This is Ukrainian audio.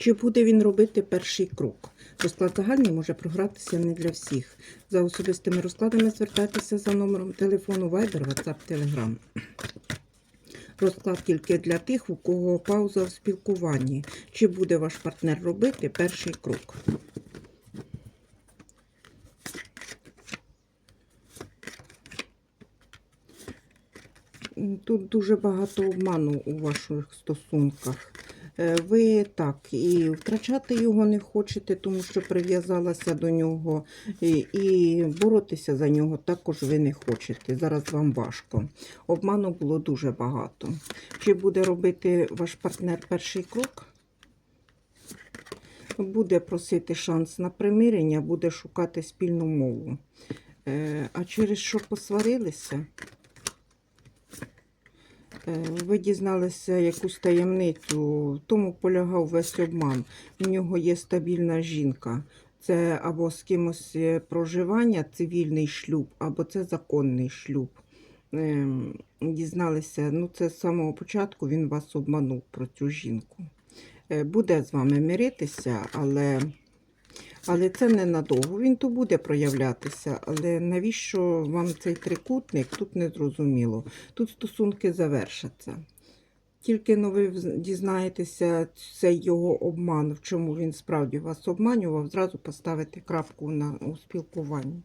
Чи буде він робити перший крок? Розклад загальний може програтися не для всіх. За особистими розкладами звертайтеся за номером телефону Viber, WhatsApp, Telegram. Розклад тільки для тих, у кого пауза в спілкуванні. Чи буде ваш партнер робити перший крок? Тут дуже багато обману у ваших стосунках. Е, Ви так і втрачати його не хочете, тому що прив'язалася до нього, і, і боротися за нього також ви не хочете. Зараз вам важко. Обману було дуже багато. Чи буде робити ваш партнер перший крок? Буде просити шанс на примирення, буде шукати спільну мову. Е, А через що посварилися? Е, Ви дізналися якусь таємницю, тому полягав весь обман. У нього є стабільна жінка. Це або з кимось е, проживання, цивільний шлюб, або це законний шлюб. Ем, Дізналися, ну це з самого початку він вас обманув про цю жінку. Е, Буде з вами миритися, але, але це ненадовго. Він то буде проявлятися. Але навіщо вам цей трикутник? Тут не зрозуміло. Тут стосунки завершаться. Тільки но ви дізнаєтеся цей його обман, в чому він справді вас обманював, зразу поставити крапку на у спілкуванні.